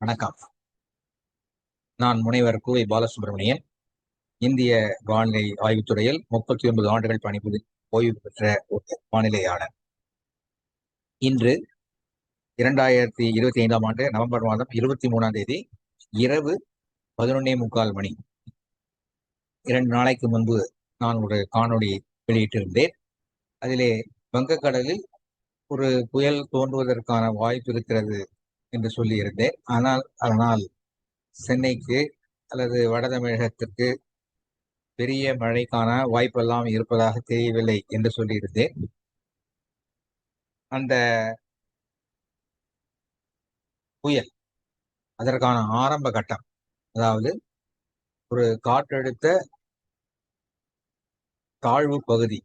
வணக்கம். நான் முனைவர் குவை பாலசுப்ரமணியன். இந்திய வானிலை ஆய்வுத்துறையில் முப்பத்தி ஒன்பது ஆண்டுகள் பணிபுரி ஓய்வு பெற்ற ஒரு வானிலையாளர். இன்று இரண்டாயிரத்தி இருபத்தி ஐந்தாம் ஆண்டு நவம்பர் மாதம் இருபத்தி மூணாம் தேதி இரவு பதினொன்னே முக்கால் மணி. இரண்டு நாளைக்கு முன்பு நான் ஒரு காணொளி வெளியிட்டிருந்தேன். அதிலே வங்கக்கடலில் ஒரு புயல் தோன்றுவதற்கான வாய்ப்பு இருக்கிறது என்று சொல்லியிருந்தேன். ஆனால் அதனால் சென்னைக்கு அல்லது வட தமிழகத்திற்கு பெரிய மழைக்கான வாய்ப்பெல்லாம் இருப்பதாக தெரியவில்லை என்று சொல்லியிருந்தேன். அந்த புயல். அதற்கான ஆரம்ப கட்டம். அதாவது ஒரு காற்றழுத்த தாழ்வு பகுதி.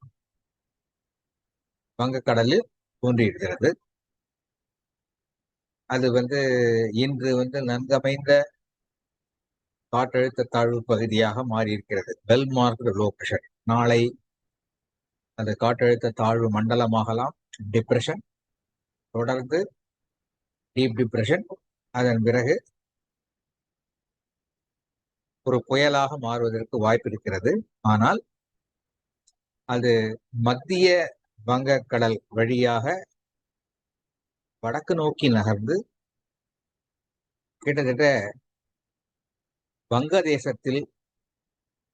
வங்கக்கடலில் தோன்றியிருக்கிறது. அது வந்து இன்று வந்து நன்கமைந்த காற்றழுத்த தாழ்வு பகுதியாக மாறியிருக்கிறது. வெல் மார்க்டு லோ ப்ரெஷர் நாளை அந்த காற்றழுத்த தாழ்வு மண்டலமாகலாம். டிப்ரெஷன் தொடர்ந்து டீப் டிப்ரெஷன் அதன் பிறகு ஒரு புயலாக மாறுவதற்கு வாய்ப்பு இருக்கிறது. ஆனால் அது மத்திய வங்கக்கடல் வழியாக வடக்கு நோக்கி நகர்ந்து கிட்டத்தட்ட வங்கதேசத்தில்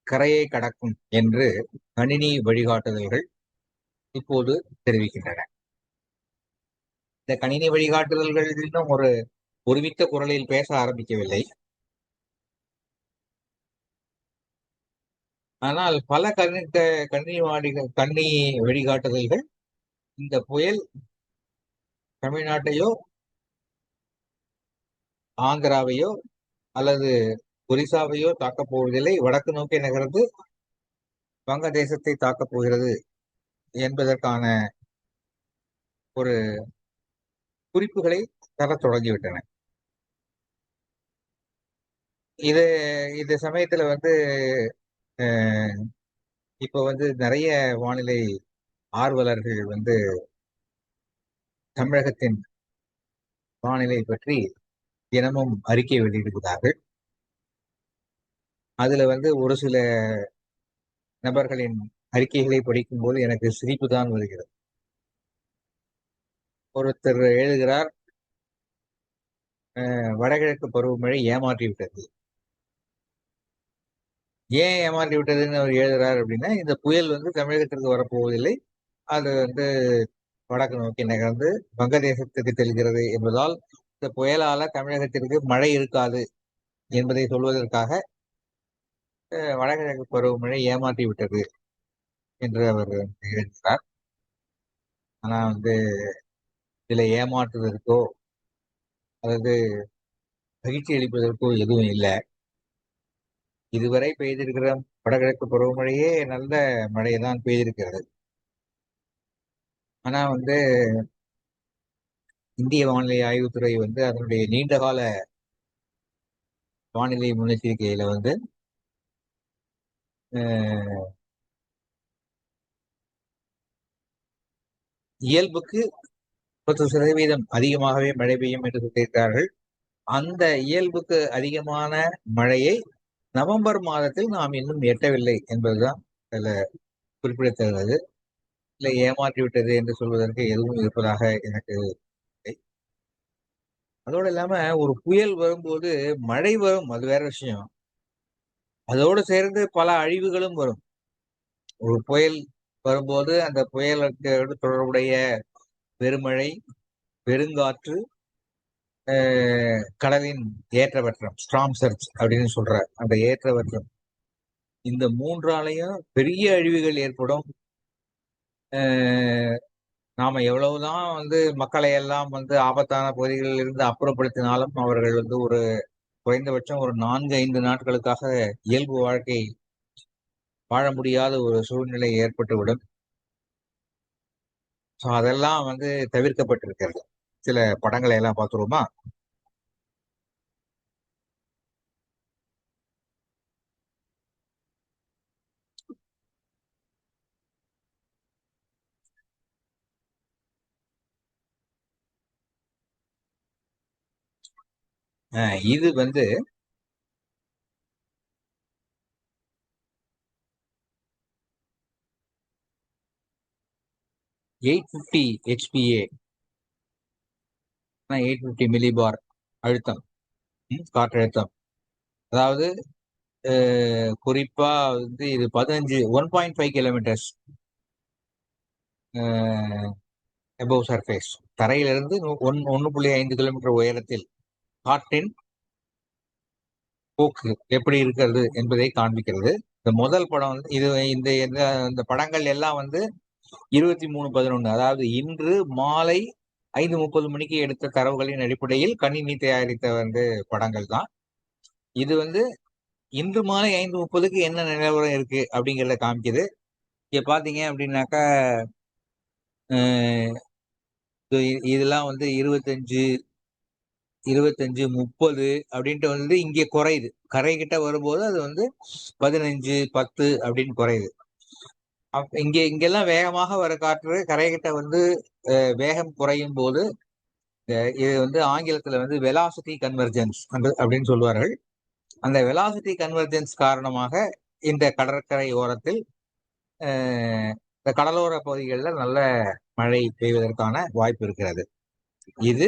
கரையை கடக்கும் என்று கணினி வழிகாட்டுதல்கள் இப்போது தெரிவிக்கின்றன. இந்த கணினி வழிகாட்டுதல்கள் இன்னும் ஒரு ஒருமித்த குரலில் பேச ஆரம்பிக்கவில்லை. ஆனால் பல கணி கணினி வாடி கண்ணி வழிகாட்டுதல்கள் இந்த புயல் தமிழ்நாட்டையோ ஆந்திராவையோ அல்லது ஒரிசாவையோ தாக்கப் போவதில்லை. வடக்கு நோக்கி நகர்ந்து வங்கதேசத்தை தாக்கப் போகிறது என்பதற்கான ஒரு குறிப்புகளை தர தொடங்கிவிட்டன. இது இந்த சமயத்துல வந்து இப்போ வந்து நிறைய வானிலை ஆர்வலர்கள் வந்து தமிழகத்தின் வானிலை பற்றி தினமும் அறிக்கை வெளியிடுகிறார்கள். அதுல வந்து ஒரு சில நபர்களின் அறிக்கைகளை படிக்கும்போது எனக்கு சிரிப்பு தான் வருகிறது. ஒருத்தர் எழுதுகிறார் வடகிழக்கு பருவமழை ஏமாற்றி விட்டது ஏன் ஏமாற்றி விட்டதுன்னு அவர் எழுதுறாரு அப்படின்னா இந்த புயல் வந்து தமிழகத்திற்கு வரப்போவதில்லை. அது வந்து வடக்கு நோக்கி நகர்ந்து வங்கதேசத்துக்கு செல்கிறது என்பதால் இந்த புயலால தமிழகத்திற்கு மழை இருக்காது என்பதை சொல்வதற்காக வடகிழக்கு பருவமழை ஏமாற்றி விட்டது என்று அவர் எழுதுகிறார். ஆனா வந்து இதில் ஏமாற்றுவதற்கோ அல்லது மகிழ்ச்சி அளிப்பதற்கோ எதுவும் இல்லை. இதுவரை பெய்திருக்கிற வடகிழக்கு பருவமழையே நல்ல மழையை தான் பெய்திருக்கிறது. ஆனா வந்து இந்திய வானிலை ஆய்வுத்துறை வந்து அதனுடைய நீண்டகால வானிலை முன்னெச்சரிக்கையில வந்து இயல்புக்கு பத்து சதவீதம் அதிகமாகவே மழை பெய்யும் என்று சொல்லியிருக்கிறார்கள். அந்த இயல்புக்கு அதிகமான மழையை நவம்பர் மாதத்தில் நாம் இன்னும் எட்டவில்லை என்பதுதான் சில குறிப்பிடத்தகுந்தது இல்லை ஏமாற்றி விட்டது என்று சொல்வதற்கு எதுவும் இருப்பதாக எனக்கு அதோடு இல்லாம ஒரு புயல் வரும்போது மழை வரும் அது வேற விஷயம். அதோடு சேர்ந்து பல அழிவுகளும் வரும். ஒரு புயல் வரும்போது அந்த புயலுக்கு தொடர்புடைய பெருமழை பெருங்காற்று கடலின் ஏற்றவற்றம் ஸ்ட்ராங் சர்ச் அப்படின்னு சொல்ற அந்த ஏற்றவற்றம். இந்த மூன்றாலையும் பெரிய அழிவுகள் ஏற்படும். நாம எவ்வளவுதான் வந்து மக்களை எல்லாம் வந்து ஆபத்தான பகுதிகளில் இருந்து அப்புறப்படுத்தினாலும் அவர்கள் வந்து ஒரு குறைந்தபட்சம் ஒரு நான்கு ஐந்து நாட்களுக்காக இயல்பு வாழ்க்கை வாழ முடியாத ஒரு சூழ்நிலை ஏற்பட்டுவிடும். ஸோ அதெல்லாம் வந்து தவிர்க்கப்பட்டிருக்கிறது. சில படங்களை எல்லாம் பார்த்துருவோமா? இது வந்து eight fifty HPA eight fifty millibar அழுத்தம். காற்றழுத்தம் அதாவது குறிப்பா வந்து இது பதினஞ்சு one point five kilometres above surface தரையிலிருந்து ஒன் ஒன்று புள்ளி ஐந்து கிலோமீட்டர் உயரத்தில் காற்றின் போக்கு எப்படி இருக்கிறது என்பதை காண்பிக்கிறது. இந்த முதல் படம் வந்து இது இந்த இந்த படங்கள் எல்லாம் வந்து இருபத்தி மூணு பதினொன்று அதாவது இன்று மாலை ஐந்து முப்பது மணிக்கு எடுத்த தரவுகளின் அடிப்படையில் கணினி தயாரித்த வந்து படங்கள் தான். இது வந்து இன்று மாலை ஐந்து முப்பதுக்கு என்ன நிலவரம் இருக்கு அப்படிங்கிறத காமிக்குது. இங்க பாத்தீங்க அப்படின்னாக்கா இதெல்லாம் வந்து இருபத்தஞ்சு இருபத்தஞ்சு முப்பது அப்படின்ட்டு வந்து இங்கே குறையுது. கரை கிட்ட வரும்போது அது வந்து பதினஞ்சு பத்து அப்படின்னு குறையுது. இங்க இங்கெல்லாம் வேகமாக வர காற்று கரைகிட்ட வந்து வேகம் குறையும் போது இது வந்து ஆங்கிலத்துல வந்து வெலாசிட்டி கன்வர்ஜென்ஸ் அப்படின்னு சொல்லுவார்கள். அந்த வெலாசிட்டி கன்வர்ஜென்ஸ் காரணமாக இந்த கடற்கரை ஓரத்தில் இந்த கடலோர பகுதிகளில் நல்ல மழை பெய்வதற்கான வாய்ப்பு இருக்கிறது. இது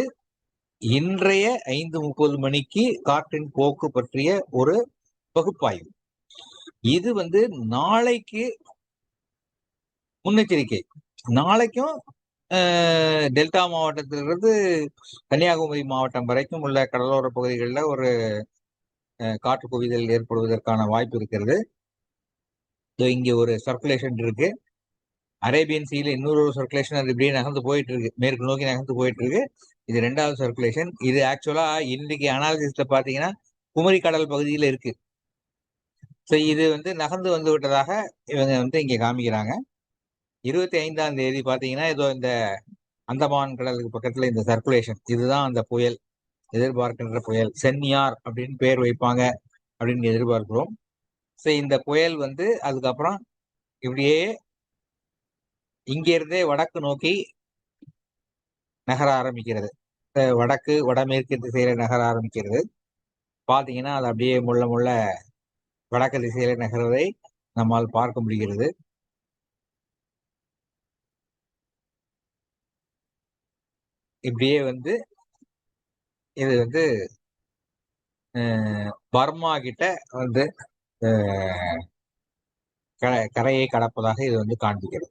இன்றைய ஐந்து முப்பது மணிக்கு காற்றின் போக்கு பற்றிய ஒரு பகுப்பாய்வு. இது வந்து நாளைக்கு முன்னெச்சரிக்கை. நாளைக்கும் டெல்டா மாவட்டத்திலிருந்து கன்னியாகுமரி மாவட்டம் வரைக்கும் உள்ள கடலோர பகுதிகளில் ஒரு காற்று குவிதல் ஏற்படுவதற்கான வாய்ப்பு இருக்கிறது. இங்கே ஒரு சர்க்குலேஷன் இருக்கு. அரேபியன் சீல இன்னொரு சர்க்குலேஷன் அது இப்படியே நகர்ந்து போயிட்டு இருக்கு மேற்கு நோக்கி நகர்ந்து போயிட்டு இருக்கு இது ரெண்டாவது சர்க்குலேஷன் இது ஆக்சுவலா இன்னைக்கு அனாலிசிஸ்ல பாத்தீங்கன்னா குமரி கடல் பகுதியில் இருக்கு. ஸோ இது வந்து நகர்ந்து வந்து விட்டதாக இவங்க வந்து இங்கே காமிக்கிறாங்க. இருபத்தி ஐந்தாம் தேதி பார்த்தீங்கன்னா ஏதோ இந்த அந்தமான் கடலுக்கு பக்கத்துல இந்த சர்க்குலேஷன் இதுதான் அந்த புயல் எதிர்பார்க்கின்ற புயல். சென்னியார் அப்படின்னு பேர் வைப்பாங்க அப்படின்னு எதிர்பார்க்கிறோம். ஸோ இந்த புயல் வந்து அதுக்கப்புறம் இப்படியே இங்கிருந்தே வடக்கு நோக்கி நகர ஆரம்பிக்கிறது. வடக்கு வடமேற்கு திசையில நகர ஆரம்பிக்கிறது. பார்த்தீங்கன்னா அது அப்படியே முள்ள முள்ள வடக்கு திசையில நகர்வதை நம்மால் பார்க்க முடிகிறது. இப்படியே வந்து இது வந்து பர்மா கிட்ட வந்து கரையை கடப்பதாக இது வந்து காண்பிக்கிறது.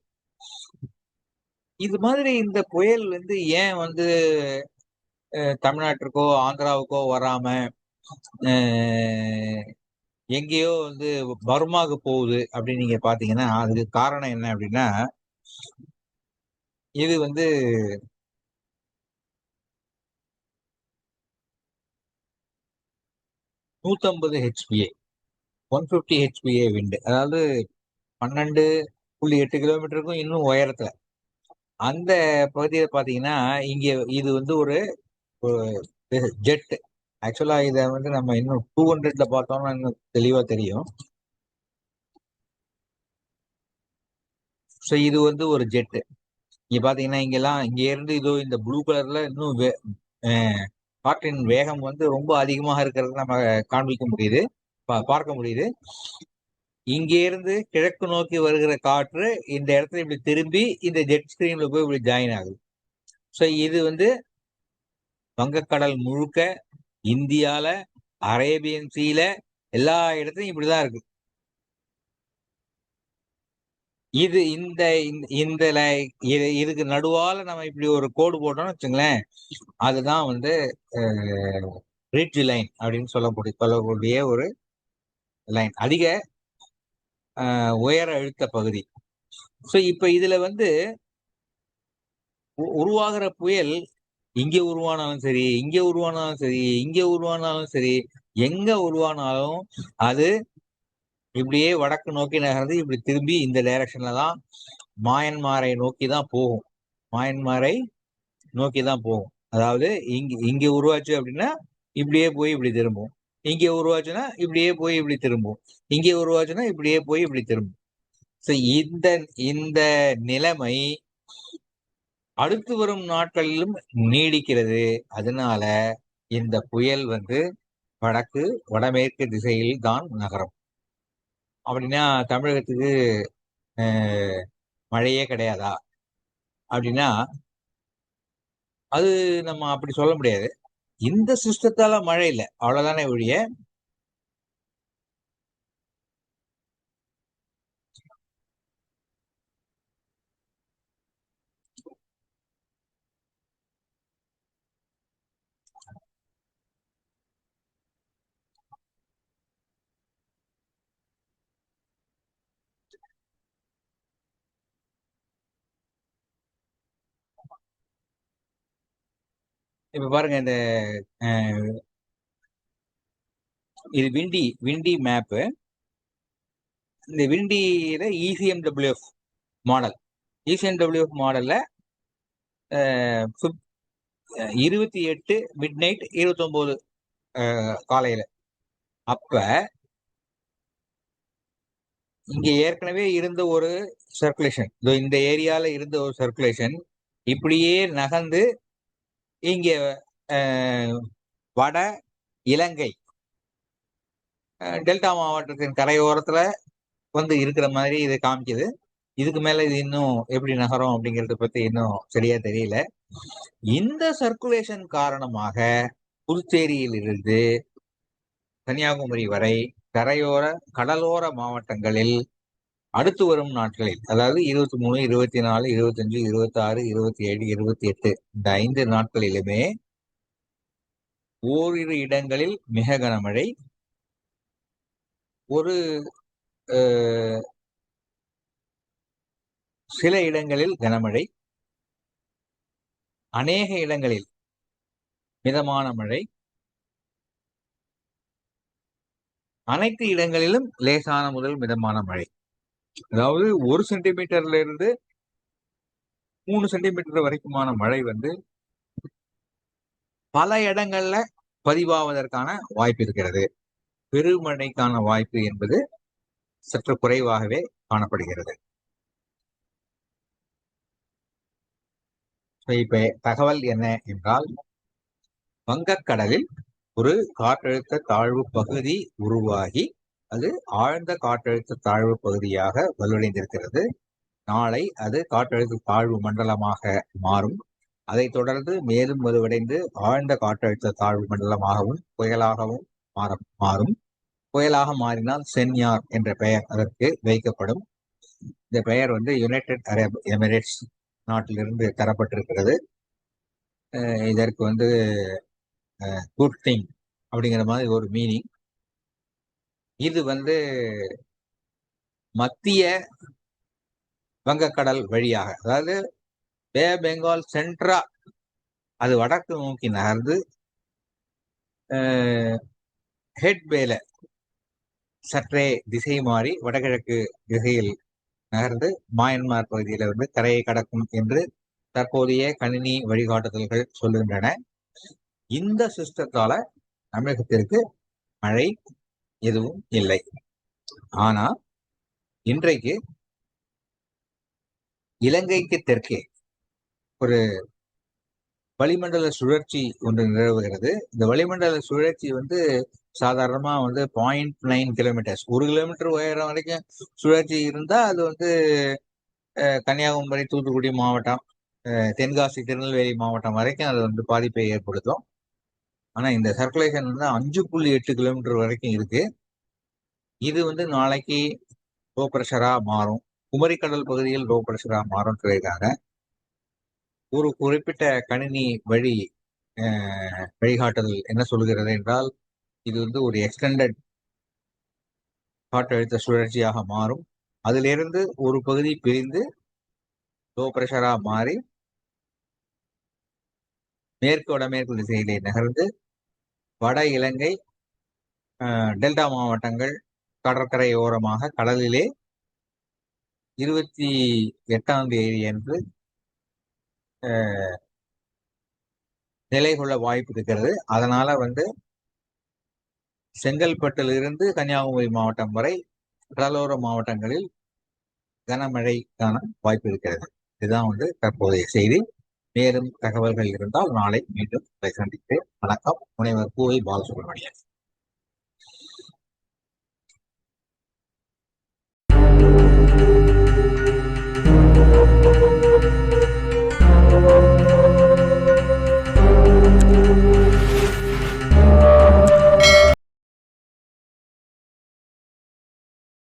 இது மாதிரி இந்த புயல் வந்து ஏன் வந்து தமிழ்நாட்டிற்கோ ஆந்திராவுக்கோ வராம எங்கேயோ வந்து பர்மாவுக்கு போகுது அப்படின்னு நீங்க பாத்தீங்கன்னா அதுக்கு காரணம் என்ன அப்படின்னா இது வந்து நூத்தம்பது H P A one fifty H P A wind அதாவது பன்னெண்டு புள்ளி எட்டு கிலோமீட்டருக்கும் இன்னும் உயரத்துல. அந்த பகுதியில் பார்த்தீங்கன்னா இங்கே இது வந்து ஒரு ஜெட் ஆக்சுவலா இதை வந்து நம்ம இன்னும் டூ ஹண்ட்ரட்ல பார்த்தோம்னா இன்னும் தெளிவா தெரியும். ஸோ இது வந்து ஒரு ஜெட்டு இங்க பாத்தீங்கன்னா இங்கெல்லாம் இங்க இருந்து இதோ இந்த ப்ளூ கலர்ல இன்னும் காற்றின் வேகம் வந்து ரொம்ப அதிகமாக இருக்கிறது நம்ம காண்பிக்க முடியுது. பார்க்க முடியுது. இங்கே இருந்து கிழக்கு நோக்கி வருகிற காற்று இந்த இடத்துல இப்படி திரும்பி இந்த ஜெட் ஸ்கிரீன்ல போய் இப்படி ஜாயின் ஆகுது. ஸோ இது வந்து வங்கக்கடல் முழுக்க இந்தியால அரேபியன் சீல எல்லா இடத்துலையும் இப்படிதான் இருக்கு. இது இந்த இந்த இதுக்கு நடுவால நம்ம இப்படி ஒரு கோடு போட்டோம்னு வச்சுங்களேன் அதுதான் வந்து ரிட்ஜ் லைன் அப்படின்னு சொல்லக்கூடிய சொல்லக்கூடிய ஒரு லைன் அதிக உயர அழுத்த பகுதி. ஸோ இப்ப இதுல வந்து உருவாகிற புயல் இங்க உருவானாலும் சரி இங்க உருவானாலும் சரி இங்க உருவானாலும் சரி எங்க உருவானாலும் அது இப்படியே வடக்கு நோக்கி நகர்ந்து இப்படி திரும்பி இந்த டைரக்ஷன்ல தான் மாயன்மாரை நோக்கி தான் போகும். மாயன்மாரை நோக்கி தான் போகும். அதாவது இங்க இங்க உருவாச்சு அப்படின்னா இப்படியே போய் இப்படி திரும்பும். இங்க உருவாச்சுன்னா இப்படியே போய் இப்படி திரும்பும். இங்கே உருவாச்சுன்னா இப்படியே போய் இப்படி திரும்பும். ஸோ இந்த இந்த நிலைமை அடுத்து வரும் நாட்களிலும் நீடிக்கிறது. அதனால இந்த புயல் வந்து வடக்கு வடமேற்கு திசையில் தான் நகரும். அப்படின்னா தமிழகத்துக்கு மழையே கிடையாதா? அப்படின்னா அது நம்ம அப்படி சொல்ல முடியாது. இந்த சிஸ்டத்தால மழை இல்லை. அவ்வளவுதானே ஒழிய இப்ப பாருங்க இந்த இது விண்டி விண்டி மேப்பு இந்த விண்டியில இசிஎம்டபிள்யூஎஃப் மாடல் இசிஎம்டபிள்யூஎஃப் மாடல்ல இருபத்தி எட்டு மிட் நைட் இருபத்தி ஒன்பது காலையில. அப்ப இங்க ஏற்கனவே இருந்த ஒரு சர்க்குலேஷன் இந்த ஏரியால இருந்த ஒரு சர்க்குலேஷன் இப்படியே நகர்ந்து இங்கே வட இலங்கை. டெல்டா மாவட்டத்தின் கரையோரத்துல வந்து இருக்கிற மாதிரி இது காமிக்குது. இதுக்கு மேல இது இன்னும் எப்படி நகரும் அப்படிங்கறத பத்தி இன்னும் சரியா தெரியல. இந்த சர்க்குலேஷன் காரணமாக புதுச்சேரியில் இருந்து கன்னியாகுமரி வரை கரையோர கடலோர மாவட்டங்களில் அடுத்து வரும் நாட்களில் அதாவது இருபத்தி மூணு இருபத்தி நாலு இருபத்தஞ்சு இருபத்தி ஆறு இருபத்தி ஏழு இருபத்தி எட்டு இந்த ஐந்து நாட்களிலுமே ஓரிரு இடங்களில் மிக கனமழை ஒரு அஹ், சில இடங்களில் கனமழை அநேக இடங்களில் மிதமான மழை அனைத்து இடங்களிலும் லேசான முதல் மிதமான மழை. அதாவது ஒரு சென்டிமீட்டர்ல இருந்து மூணு சென்டிமீட்டர் வரைக்குமான மழை வந்து பல இடங்கள்ல பதிவாவதற்கான வாய்ப்பு இருக்கிறது. பெருமழைக்கான வாய்ப்பு என்பது சற்று குறைவாகவே காணப்படுகிறது. இப்ப தகவல் என்ன என்றால் வங்கக்கடலில் ஒரு காற்றழுத்த தாழ்வு பகுதி உருவாகி அது ஆழ்ந்த காற்றழுத்த தாழ்வு பகுதியாக வலுவடைந்திருக்கிறது. நாளை அது காற்றழுத்த தாழ்வு மண்டலமாக மாறும். அதைத் தொடர்ந்து மேலும் வலுவடைந்து ஆழ்ந்த காற்றழுத்த தாழ்வு மண்டலமாகவும் புயலாகவும் மாற மாறும். புயலாக மாறினால் சென்யார் என்ற பெயர் அதற்கு வைக்கப்படும். இந்த பெயர் வந்து யுனைடெட் அரேப் எமிரேட்ஸ் நாட்டிலிருந்து தரப்பட்டிருக்கிறது. இதற்கு வந்து குட் திங் அப்படிங்கிற மாதிரி ஒரு மீனிங். இது வந்து மத்திய வங்கக்கடல் வழியாக அதாவது பே பெங்கால் சென்ட்ரா அது வடக்கு நோக்கி நகர்ந்து ஹெட் பேல சற்றே திசை மாறி வடகிழக்கு திசையில் நகர்ந்து மாயன்மார் பகுதியில வந்து கரையை கடக்கும் என்று தற்போதைய கணினி வழிகாட்டுதல்கள் சொல்லுகின்றன. இந்த சிஸ்டத்தால தமிழகத்திற்கு மழை எதுவும் இல்லை. ஆனா இன்றைக்கு இலங்கைக்கு தெற்கே ஒரு வளிமண்டல சுழற்சி ஒன்று நிலவுகிறது. இந்த வளிமண்டல சுழற்சி வந்து சாதாரணமா வந்து பாயிண்ட் நைன் கிலோமீட்டர்ஸ் ஒரு கிலோமீட்டர் உயரம் வரைக்கும் சுழற்சி இருந்தா அது வந்து அஹ், கன்னியாகுமரி தூத்துக்குடி மாவட்டம் அஹ், தென்காசி திருநெல்வேலி மாவட்டம் வரைக்கும் அது வந்து பாதிப்பை ஏற்படுத்தும். ஆனா இந்த சர்க்குலேஷன் வந்து அஞ்சு புள்ளி எட்டு கிலோமீட்டர் வரைக்கும் இருக்கு. இது வந்து நாளைக்கு லோ ப்ரெஷரா மாறும். குமரிக்கடல் பகுதியில் லோ ப்ரெஷரா மாறும் சொல்லியிருக்காங்க ஒரு குறிப்பிட்ட கணினி வழி வழிகாட்டுதல் என்ன சொல்கிறது என்றால் இது வந்து ஒரு எக்ஸ்டெண்டட் காற்றழுத்த சுழற்சியாக மாறும். அதிலிருந்து ஒரு பகுதி பிரிந்து லோ ப்ரெஷராக மாறி மேற்கு வடமேற்கு திசையிலே நகர்ந்து வட இலங்கை டெல்டா மாவட்டங்கள் கடற்கரை ஓரமாக கடலிலே இருபத்தி எட்டாம் தேதி அன்று நிலை கொள்ள வாய்ப்பு இருக்கிறது. அதனால வந்து செங்கல்பட்டிலிருந்து கன்னியாகுமரி மாவட்டம் வரை கடலோர மாவட்டங்களில் கனமழைக்கான வாய்ப்பு இருக்கிறது. இதுதான் வந்து தற்போதைய செய்தி. மேலும் தகவல்கள் இருந்தால் நாளை மீண்டும் சந்திப்பேன். வணக்கம். முனைவர் பூவை பாலசுப்ரமணியன்.